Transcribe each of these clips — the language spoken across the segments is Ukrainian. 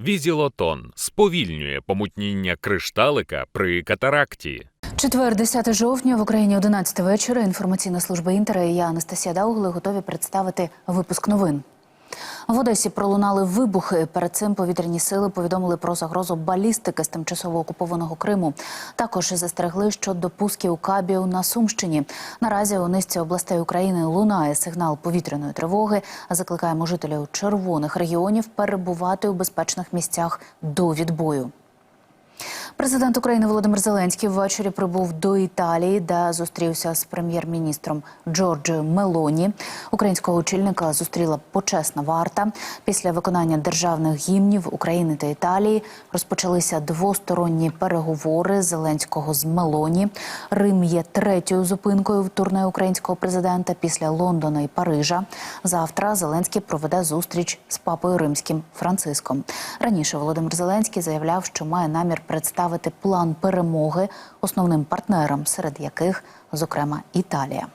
Візілотон сповільнює помутніння кришталика при катаракті. Четвер, 10 жовтня в Україні 11 вечора. Інформаційна служба Інтера і я, Анастасія Даугли, готові представити випуск новин. В Одесі пролунали вибухи. Перед цим повітряні сили повідомили про загрозу балістики з тимчасово окупованого Криму. Також застерегли щодо пусків кабів на Сумщині. Наразі у низці областей України лунає сигнал повітряної тривоги. Закликаємо жителів червоних регіонів перебувати у безпечних місцях до відбою. Президент України Володимир Зеленський ввечері прибув до Італії, де зустрівся з прем'єр-міністром Джорджіо Мелоні. Українського очільника зустріла почесна варта. Після виконання державних гімнів України та Італії розпочалися двосторонні переговори Зеленського з Мелоні. Рим є третьою зупинкою в турне українського президента після Лондона і Парижа. Завтра Зеленський проведе зустріч з папою римським Франциском. Раніше Володимир Зеленський заявляв, що має намір представити план перемоги основним партнерам, серед яких, зокрема, Італія.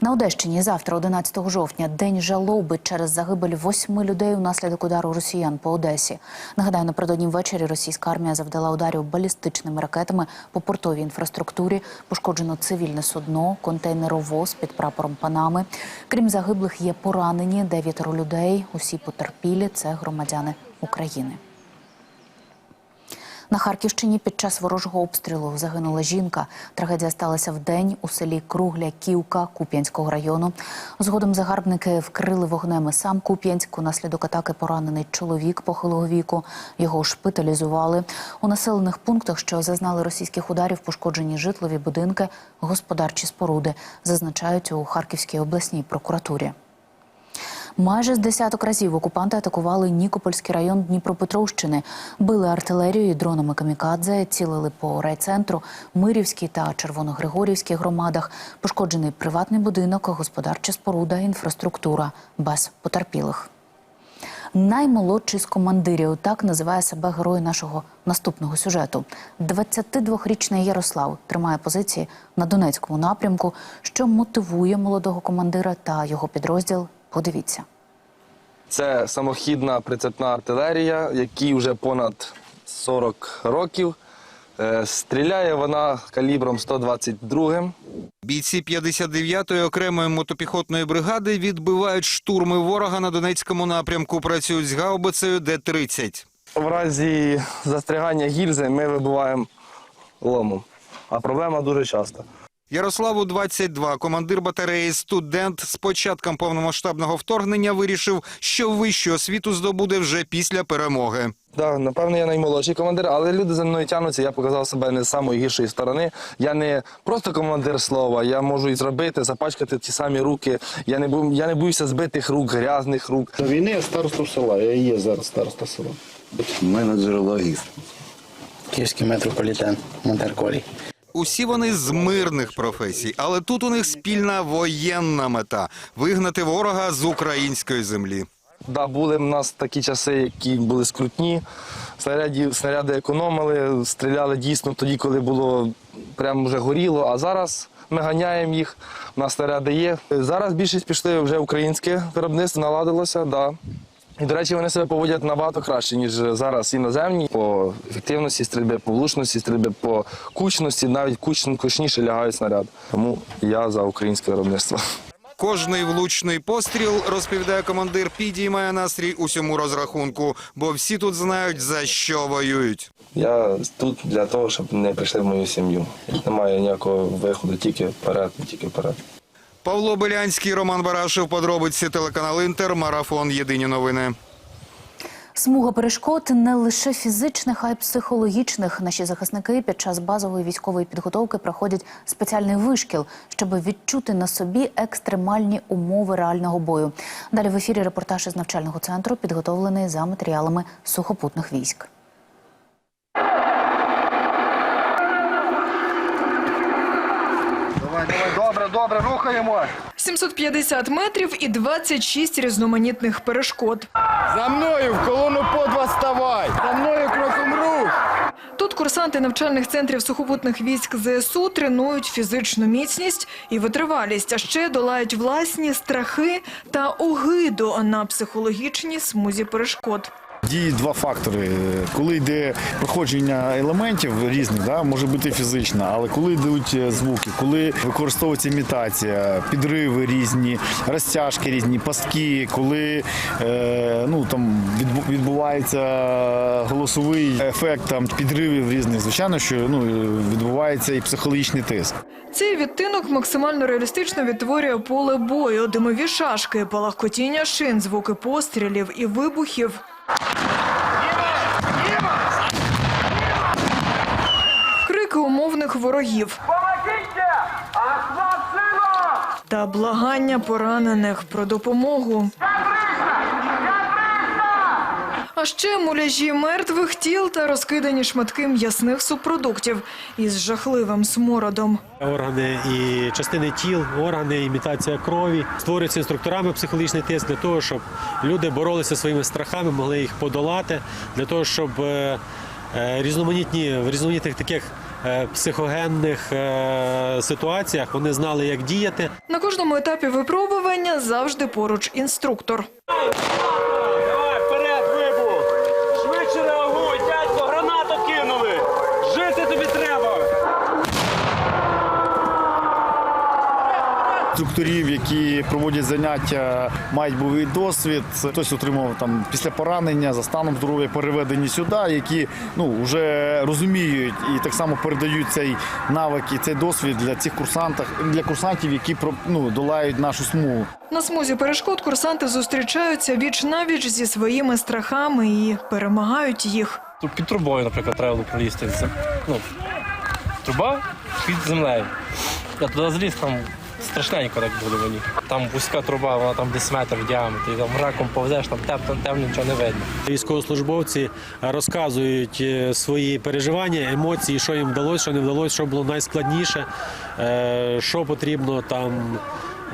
На Одещині завтра, 11 жовтня, день жалоби через загибель восьми людей унаслідок удару росіян по Одесі. Нагадаю, напередодні ввечері російська армія завдала ударів балістичними ракетами по портовій інфраструктурі. Пошкоджено цивільне судно, контейнеровоз під прапором Панами. Крім загиблих, є поранені дев'ятеро людей. Усі потерпілі це громадяни України. На Харківщині під час ворожого обстрілу загинула жінка. Трагедія сталася в день у селі Кругля Ківка Куп'янського району. Згодом загарбники вкрили вогнем сам Куп'янськ. Унаслідок атаки поранений чоловік похилого віку. Його шпиталізували. У населених пунктах, що зазнали російських ударів, пошкоджені житлові будинки, господарчі споруди, зазначають у Харківській обласній прокуратурі. Майже з десяток разів окупанти атакували Нікопольський район Дніпропетровщини, били артилерією дронами камікадзе, цілили по райцентру, Мирівській та Червоногригорівській громадах. Пошкоджений приватний будинок, господарча споруда, інфраструктура без потерпілих. Наймолодший з командирів так називає себе герой нашого наступного сюжету. 22-річний Ярослав тримає позиції на Донецькому напрямку, що мотивує молодого командира та його підрозділ. Подивіться. Це самохідна прицепна артилерія, якій вже понад 40 років. Е, Стріляє вона калібром 122. Бійці 59-ї окремої мотопіхотної бригади відбивають штурми ворога на Донецькому напрямку. Працюють з гаубицею Д-30. В разі застрягання гільзи ми вибиваємо ломом. А проблема дуже часто. Ярославу 22, командир батареї, студент. З початком повномасштабного вторгнення вирішив, що вищу освіту здобуде вже після перемоги. Да, напевно, я наймолодший командир, але люди за мною тягнуться. Я показав себе не з самої гіршої сторони. Я не просто командир слова, я можу і зробити, запачкати ті самі руки. Я не бою, я не боюся збитих рук, грязних рук. До війни я старосту села, я є зараз староста села. Менеджер логіст. Київський метрополітен, Монтерколі. Усі вони з мирних професій, але тут у них спільна воєнна мета вигнати ворога з української землі. Да, були в нас такі часи, які були скрутні. Снаряді, снаряди економили, стріляли дійсно тоді, коли було прямо вже горіло. А зараз ми ганяємо їх, у нас снаряди є. Зараз більшість пішли вже українське виробництво, наладилося. Да. І, до речі, вони себе поводять набагато краще, ніж зараз іноземні. По ефективності стрільби, по влучності стрільби, по кучності, навіть куч, кучніше лягають снаряд. Тому я за українське виробництво. Кожний влучний постріл, розповідає командир, підіймає настрій усьому розрахунку, бо всі тут знають за що воюють. Я тут для того, щоб не прийшли в мою сім'ю. Немає ніякого виходу, тільки вперед, тільки вперед. Павло Белянський, Роман Барашев, подробиці телеканал Інтер, марафон. Єдині новини. Смуга перешкод не лише фізичних, а й психологічних. Наші захисники під час базової військової підготовки проходять спеціальний вишкіл, щоб відчути на собі екстремальні умови реального бою. Далі в ефірі репортаж із навчального центру, підготовлений за матеріалами сухопутних військ. Добре, рухаємо. 750 метрів і 26 різноманітних перешкод. За мною в колону по два ставай! За мною кроком рух! Тут курсанти навчальних центрів сухопутних військ ЗСУ тренують фізичну міцність і витривалість, а ще долають власні страхи та огиду на психологічній смузі перешкод. Діють два фактори. Коли йде проходження елементів різних, да, може бути фізично, але коли йдуть е, звуки, коли використовується імітація, підриви різні, розтяжки різні, пастки, коли е, ну, там відбувається голосовий ефект там, підривів різних, звичайно, що ну, відбувається і психологічний тиск. Цей відтинок максимально реалістично відтворює поле бою, димові шашки, палахкотіння шин, звуки пострілів і вибухів. Крики умовних ворогів. Та благання поранених про допомогу. А ще муляжі мертвих тіл та розкидані шматки м'ясних субпродуктів із жахливим смородом. Органи і частини тіл, органи, імітація крові створюються інструкторами психологічний тиск для того, щоб люди боролися своїми страхами, могли їх подолати, для того, щоб е, е, різноманітні в різноманітних таких е, психогенних ситуаціях вони знали, як діяти. На кожному етапі випробування завжди поруч інструктор. Інструкторів, які проводять заняття, мають бойовий досвід. Хтось отримав там після поранення за станом здоров'я переведені сюди, які ну вже розуміють і так само передають цей навик і цей досвід для цих курсантів, для курсантів, які ну, долають нашу смугу. На смузі перешкод курсанти зустрічаються віч навіч зі своїми страхами і перемагають їх. Тут під трубою, наприклад, треба було пролізти. Ну, труба під землею. Я туди зліз, там страшненько так було мені. Там вузька труба, вона там десь метр в діаметрі, там раком повзеш, там темно, темно нічого не видно. Військовослужбовці розказують е, свої переживання, емоції, що їм вдалося, що не вдалося, що було найскладніше, е, що потрібно там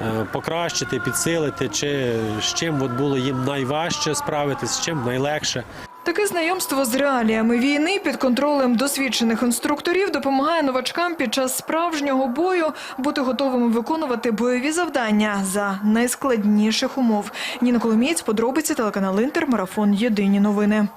е, покращити, підсилити, чи з чим от було їм найважче справитись, з чим найлегше. Таке знайомство з реаліями війни під контролем досвідчених інструкторів допомагає новачкам під час справжнього бою бути готовими виконувати бойові завдання за найскладніших умов. Ніна Коломієць, подробиці телеканал Інтер, марафон Єдині новини.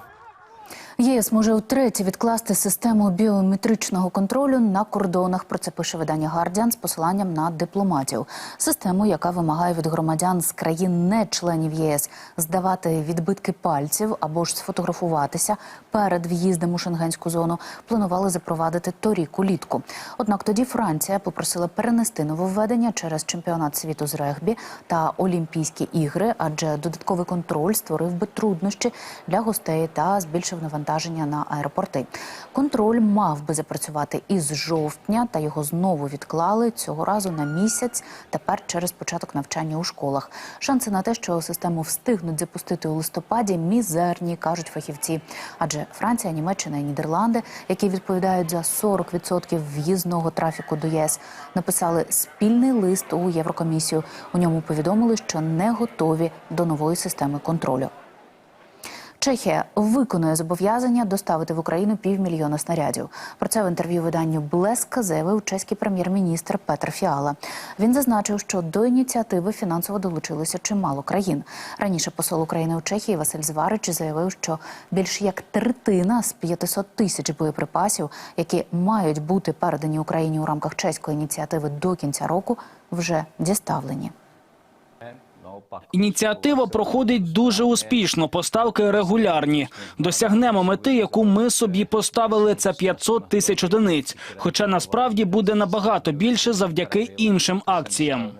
ЄС може втретє відкласти систему біометричного контролю на кордонах. Про це пише видання Гардіан з посиланням на дипломатів. Систему, яка вимагає від громадян з країн не-членів ЄС здавати відбитки пальців або ж сфотографуватися перед в'їздом у шенгенську зону, планували запровадити торік улітку. Однак тоді Франція попросила перенести нововведення через чемпіонат світу з регбі та Олімпійські ігри, адже додатковий контроль створив би труднощі для гостей та збільшив навантаження на аеропорти. Контроль мав би запрацювати із жовтня, та його знову відклали цього разу на місяць. Тепер через початок навчання у школах. Шанси на те, що систему встигнуть запустити у листопаді, мізерні, кажуть фахівці. Адже Франція, Німеччина і Нідерланди, які відповідають за 40% в'їзного трафіку до ЄС, написали спільний лист у Єврокомісію. У ньому повідомили, що не готові до нової системи контролю. Чехія виконує зобов'язання доставити в Україну півмільйона снарядів. Про це в інтерв'ю виданню Блеска заявив чеський прем'єр-міністр Петр Фіала. Він зазначив, що до ініціативи фінансово долучилося чимало країн. Раніше посол України у Чехії Василь Зварич заявив, що більш як третина з 500 тисяч боєприпасів, які мають бути передані Україні у рамках чеської ініціативи до кінця року, вже діставлені. Ініціатива проходить дуже успішно. Поставки регулярні. Досягнемо мети, яку ми собі поставили. Це 500 тисяч одиниць. Хоча насправді буде набагато більше завдяки іншим акціям.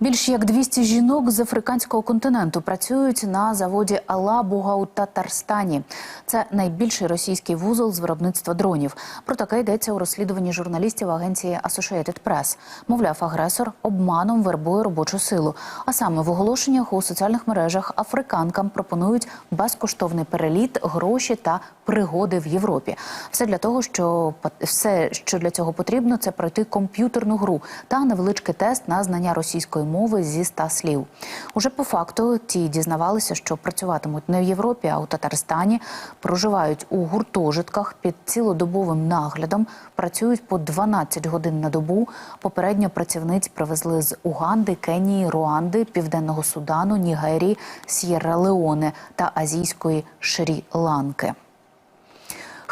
Більш як 200 жінок з африканського континенту працюють на заводі Алабуга у Татарстані. Це найбільший російський вузол з виробництва дронів. Про таке йдеться у розслідуванні журналістів агенції Associated Press. Мовляв, агресор обманом вербує робочу силу. А саме в оголошеннях у соціальних мережах африканкам пропонують безкоштовний переліт, гроші та пригоди в Європі. Все для того, що все, що для цього потрібно, це пройти комп'ютерну гру та невеличкий тест на на знання російської мови зі 100 слів. Уже по факту ті дізнавалися, що працюватимуть не в Європі, а у Татарстані, проживають у гуртожитках під цілодобовим наглядом, працюють по 12 годин на добу. Попередньо працівниць привезли з Уганди, Кенії, Руанди, Південного Судану, Нігерії, С'єрра-Леоне та азійської Шрі-Ланки.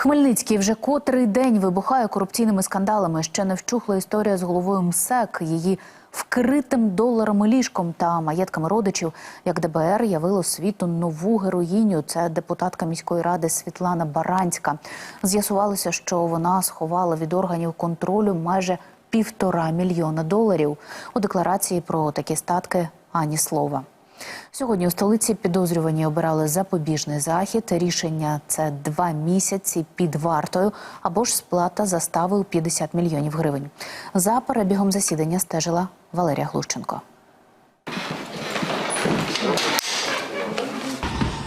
Хмельницький вже котрий день вибухає корупційними скандалами. Ще не вщухла історія з головою МСЕК, її вкритим доларами ліжком та маєтками родичів. Як ДБР явило світу нову героїню. Це депутатка міської ради Світлана Баранська. З'ясувалося, що вона сховала від органів контролю майже півтора мільйона доларів. У декларації про такі статки ані слова. Сьогодні у столиці підозрювані обирали запобіжний захід. Рішення це два місяці під вартою або ж сплата застави у 50 мільйонів гривень. За перебігом засідання стежила Валерія Глущенко.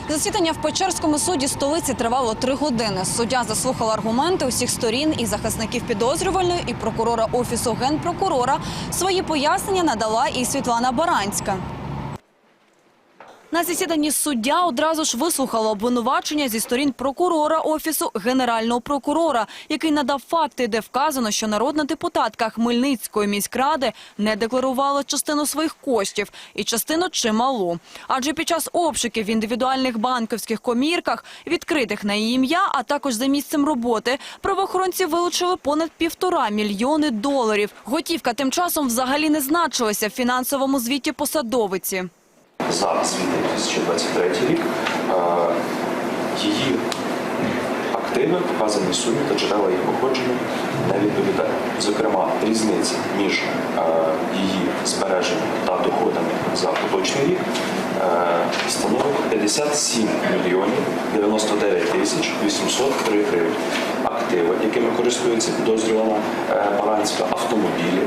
Засідання в Печерському суді столиці тривало три години. Суддя заслухала аргументи усіх сторін і захисників підозрювальної, і прокурора офісу генпрокурора. Свої пояснення надала і Світлана Баранська. На засіданні суддя одразу ж вислухала обвинувачення зі сторін прокурора офісу генерального прокурора, який надав факти, де вказано, що народна депутатка Хмельницької міськради не декларувала частину своїх коштів і частину чималу. Адже під час обшуків в індивідуальних банківських комірках, відкритих на її ім'я, а також за місцем роботи, правоохоронці вилучили понад півтора мільйони доларів. Готівка тим часом взагалі не значилася в фінансовому звіті посадовиці. За звітний 2023 рік е, її активи, показані сумі та джерела їх походження не відповідають. Зокрема, різниця між е, її збереженнями та доходами за поточний рік е, становить 57 мільйонів 99 тисяч 803 гривень. Активи, якими користується підозрювана е, Баранська, автомобілі,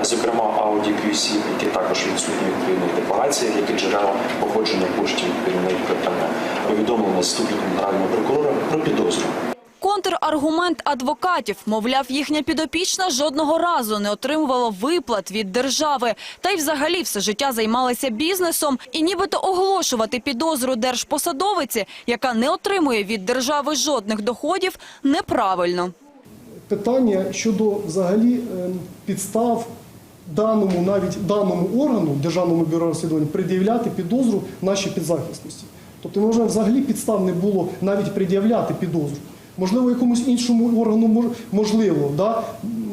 е, зокрема Audi Q7, які також відсутні відповідних деклараціях, як і джерела походження коштів керівник питання, повідомлено заступником генерального прокурора про підозру. Контраргумент адвокатів, мовляв, їхня підопічна жодного разу не отримувала виплат від держави. Та й взагалі все життя займалася бізнесом і нібито оголошувати підозру держпосадовиці, яка не отримує від держави жодних доходів, неправильно. питання щодо взагалі ем, підстав даному навіть даному органу Державному бюро розслідувань пред'являти підозру нашій підзахисності. Тобто, може, взагалі підстав не було навіть пред'являти підозру. Можливо, якомусь іншому органу мож- можливо, да?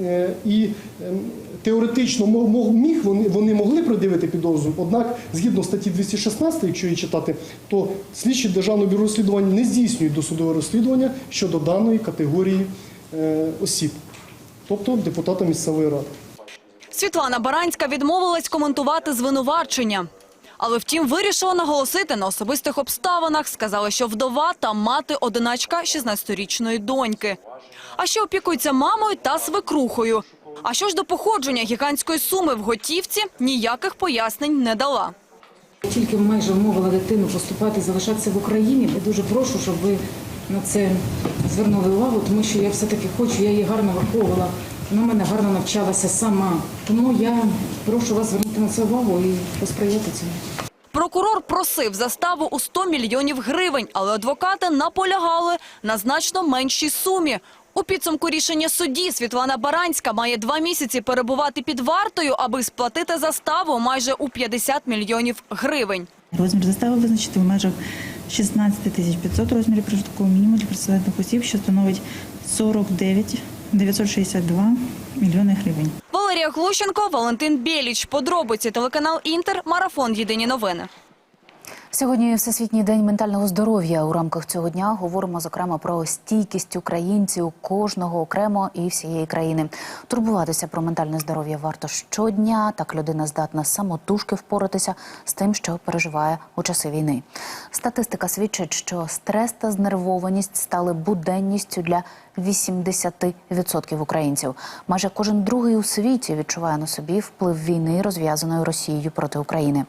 Е, і ем, теоретично міг вони, могли пред'явити підозру. Однак, згідно статті 216, якщо її читати, то слідчі Державного бюро розслідувань не здійснюють досудове розслідування щодо даної категорії е, осіб, тобто депутата місцевої ради. Світлана Баранська відмовилась коментувати звинувачення. Але втім вирішила наголосити на особистих обставинах. Сказала, що вдова та мати одиначка 16-річної доньки. А ще опікується мамою та свекрухою. А що ж до походження гігантської суми в готівці, ніяких пояснень не дала. Тільки майже вмовила дитину поступати, залишатися в Україні. Я дуже прошу, щоб ви на це звернули увагу, тому що я все-таки хочу, я її гарно виховувала. Вона мене гарно навчалася сама. Тому я прошу вас звернути на це увагу і посприяти цьому. Прокурор просив заставу у 100 мільйонів гривень, але адвокати наполягали на значно меншій сумі. У підсумку рішення судді Світлана Баранська має два місяці перебувати під вартою, аби сплатити заставу майже у 50 мільйонів гривень. Розмір застави визначити в межах 16 тисяч 500 розмірів прожиткового мінімуму для працювальних осіб, що становить 49 962 мільйони гривень. Валерія Глущенко, Валентин Біліч. Подробиці телеканал Інтер. Марафон. Єдині новини. Сьогодні Всесвітній день ментального здоров'я. У рамках цього дня говоримо зокрема про стійкість українців кожного окремо і всієї країни. Турбуватися про ментальне здоров'я варто щодня. Так людина здатна самотужки впоратися з тим, що переживає у часи війни. Статистика свідчить, що стрес та знервованість стали буденністю для 80% українців. Майже кожен другий у світі відчуває на собі вплив війни, розв'язаної Росією проти України.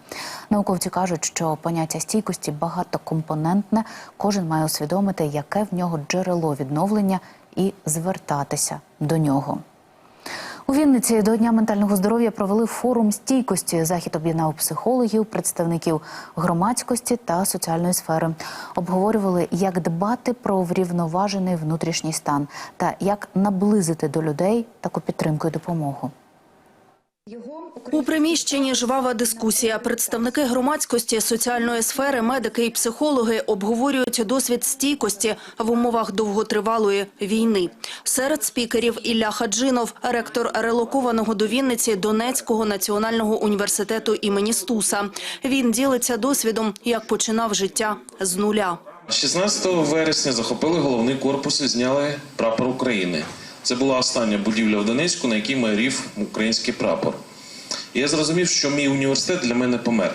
Науковці кажуть, що поняття стійкості багатокомпонентне. Кожен має усвідомити, яке в нього джерело відновлення і звертатися до нього. У Вінниці до Дня ментального здоров'я провели форум стійкості. Захід об'єднав психологів, представників громадськості та соціальної сфери. Обговорювали, як дбати про врівноважений внутрішній стан та як наблизити до людей таку підтримку і допомогу. У приміщенні жвава дискусія. Представники громадськості, соціальної сфери, медики і психологи обговорюють досвід стійкості в умовах довготривалої війни. Серед спікерів Ілля Хаджинов, ректор релокованого до Вінниці Донецького національного університету імені Стуса. Він ділиться досвідом, як починав життя з нуля. 16 вересня захопили головний корпус і зняли прапор України. Це була остання будівля в Донецьку, на якій майорів український прапор. І я зрозумів, що мій університет для мене помер.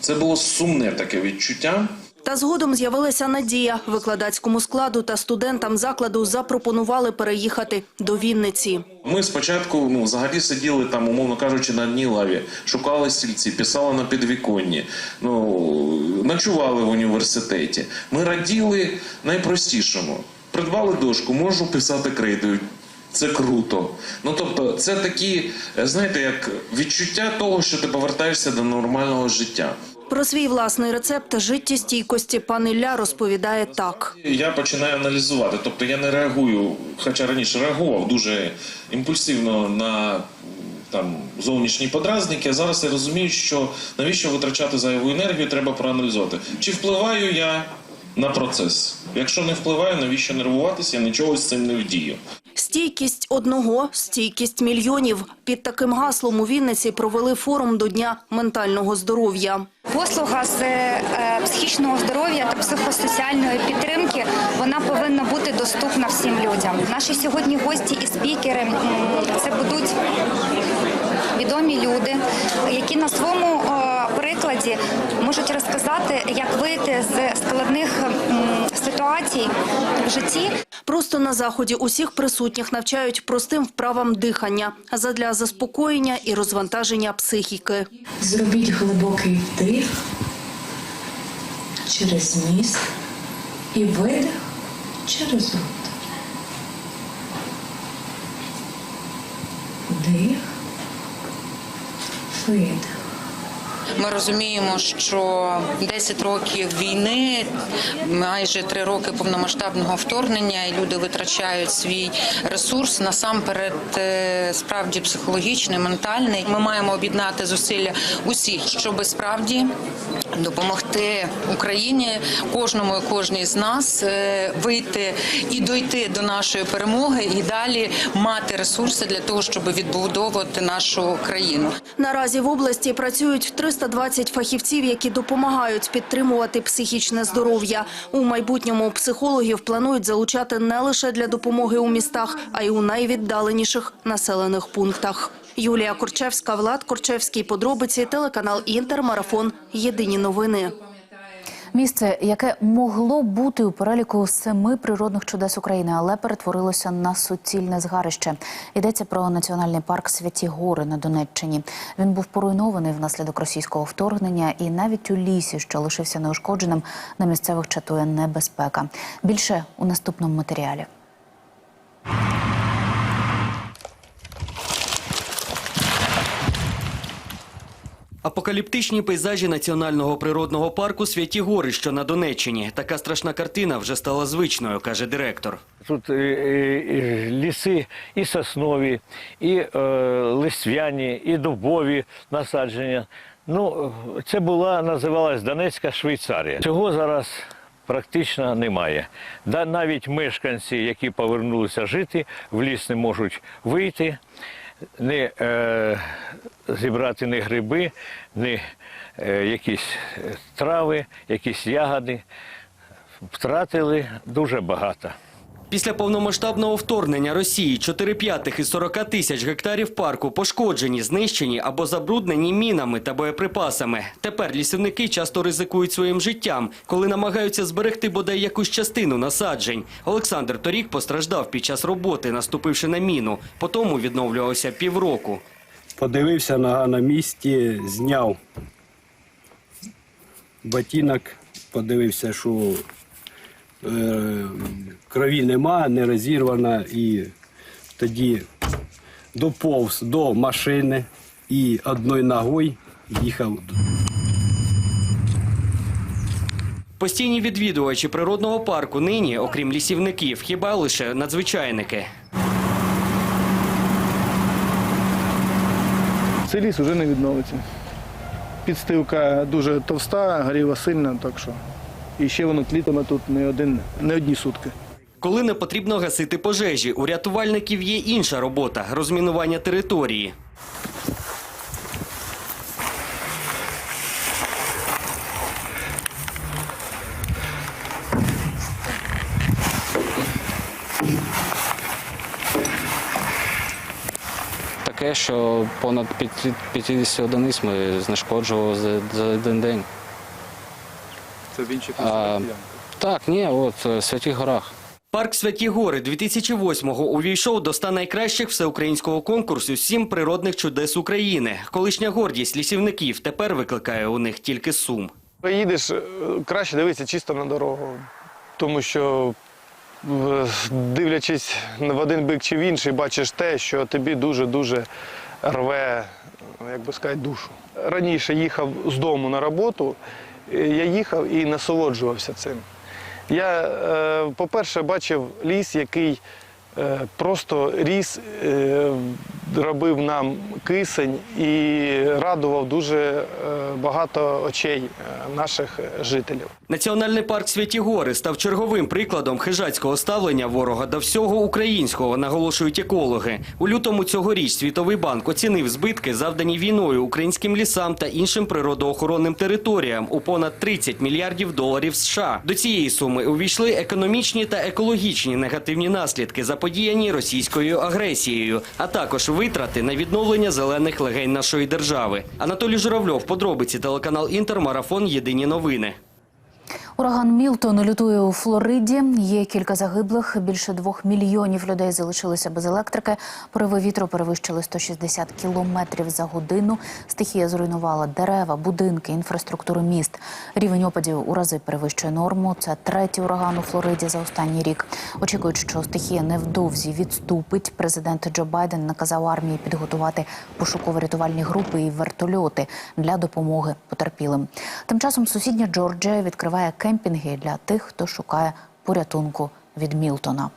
Це було сумне таке відчуття. Та згодом з'явилася надія. Викладацькому складу та студентам закладу запропонували переїхати до Вінниці. Ми спочатку ну, взагалі сиділи там, умовно кажучи, на одній лаві, шукали стільці, писали на підвіконні, ну, ночували в університеті. Ми раділи найпростішому. Придбали дошку, можу писати крейдою. Це круто. Ну тобто, це такі, е, знаєте, як відчуття того, що ти повертаєшся до нормального життя. Про свій власний рецепт життєстійкості пан Ілля розповідає так. Я починаю аналізувати. Тобто я не реагую, хоча раніше реагував дуже імпульсивно на там зовнішні подразники. А зараз я розумію, що навіщо витрачати зайву енергію, треба проаналізувати. Чи впливаю я на процес? Якщо не впливаю, навіщо нервуватися? Я нічого з цим не вдію. Стійкість одного, стійкість мільйонів. Під таким гаслом у Вінниці провели форум до Дня ментального здоров'я. Послуга з е, психічного здоров'я та психосоціальної підтримки вона повинна бути доступна всім людям. Наші сьогодні гості і спікери це будуть відомі люди, які на своєму е, можуть розказати, як вийти з складних ситуацій в житті. Просто на заході усіх присутніх навчають простим вправам дихання задля заспокоєння і розвантаження психіки. Зробіть глибокий вдих через ніс і видих через рот. Вдих, видих. Ми розуміємо, що 10 років війни, майже 3 роки повномасштабного вторгнення, і люди витрачають свій ресурс насамперед е, справді психологічний, ментальний. Ми маємо об'єднати зусилля усіх, щоб справді допомогти Україні, кожному і кожній з нас е, вийти і дойти до нашої перемоги, і далі мати ресурси для того, щоб відбудовувати нашу країну. Наразі в області працюють 320 фахівців, які допомагають підтримувати психічне здоров'я. У майбутньому психологів планують залучати не лише для допомоги у містах, а й у найвіддаленіших населених пунктах. Юлія Корчевська, Влад Корчевський. Подробиці телеканал Інтер. Марафон. Єдині новини. Місце, яке могло бути у переліку семи природних чудес України, але перетворилося на суцільне згарище. Йдеться про національний парк Святі Гори на Донеччині. Він був поруйнований внаслідок російського вторгнення, і навіть у лісі, що лишився неушкодженим, на місцевих чатує небезпека. Більше у наступному матеріалі. Апокаліптичні пейзажі національного природного парку Святі Гори, що на Донеччині. Така страшна картина вже стала звичною, каже директор. Тут ліси і соснові, і е, лисвяні, і дубові насадження. Ну, це була, називалась Донецька Швейцарія. Цього зараз практично немає. Навіть мешканці, які повернулися жити, в ліс не можуть вийти, не е, зібрати ні гриби, ні е, якісь е, трави, якісь ягоди. Втратили дуже багато. Після повномасштабного вторгнення Росії 4 п'ятих із 40 тисяч гектарів парку пошкоджені, знищені або забруднені мінами та боєприпасами. Тепер лісівники часто ризикують своїм життям, коли намагаються зберегти бодай якусь частину насаджень. Олександр торік постраждав під час роботи, наступивши на міну. Потому відновлювався півроку. Подивився на, на місці, зняв ботинок, подивився, що крові нема, не розірвана, і тоді доповз до машини і одною ногою їхав. Постійні відвідувачі природного парку нині, окрім лісівників, хіба лише надзвичайники. Цей ліс вже не відновиться. Підстилка дуже товста, горіла сильно, так що. І ще воно тлітиме тут не, один, не одні сутки. Коли не потрібно гасити пожежі, у рятувальників є інша робота розмінування території. Таке, що понад 50 одиниць ми знешкоджували за, за один день. Це в інших А, так, ні, от е, в Святих Горах. Парк Святі Гори 2008-го увійшов до ста найкращих всеукраїнського конкурсу «Сім природних чудес України. Колишня гордість лісівників тепер викликає у них тільки сум. Їдеш, е, краще дивитися чисто на дорогу, тому що е, дивлячись в один бік чи в інший, бачиш те, що тобі дуже-дуже рве, як би сказати, душу. Раніше їхав з дому на роботу, е, я їхав і насолоджувався цим. Я, е, по-перше, бачив ліс, який е, просто ріс, е, робив нам кисень і радував дуже е, багато очей е, наших жителів. Національний парк Святі Гори став черговим прикладом хижацького ставлення ворога до всього українського, наголошують екологи. У лютому цьогоріч Світовий банк оцінив збитки, завдані війною українським лісам та іншим природоохоронним територіям у понад 30 мільярдів доларів США. До цієї суми увійшли економічні та екологічні негативні наслідки, заподіяні російською агресією, а також витрати на відновлення зелених легень нашої держави. Анатолій Журавльов, подробиці телеканал Інтер, марафон. Єдині новини. Ураган Мілтон лютує у Флориді. Є кілька загиблих. Більше двох мільйонів людей залишилися без електрики. Пориви вітру перевищили 160 кілометрів за годину. Стихія зруйнувала дерева, будинки, інфраструктуру міст. Рівень опадів у рази перевищує норму. Це третій ураган у Флориді за останній рік. Очікують, що стихія невдовзі відступить. Президент Джо Байден наказав армії підготувати пошуково-рятувальні групи і вертольоти для допомоги потерпілим. Тим часом сусідня Джорджія відкриває кемпінги для тих, хто шукає порятунку від Мілтона.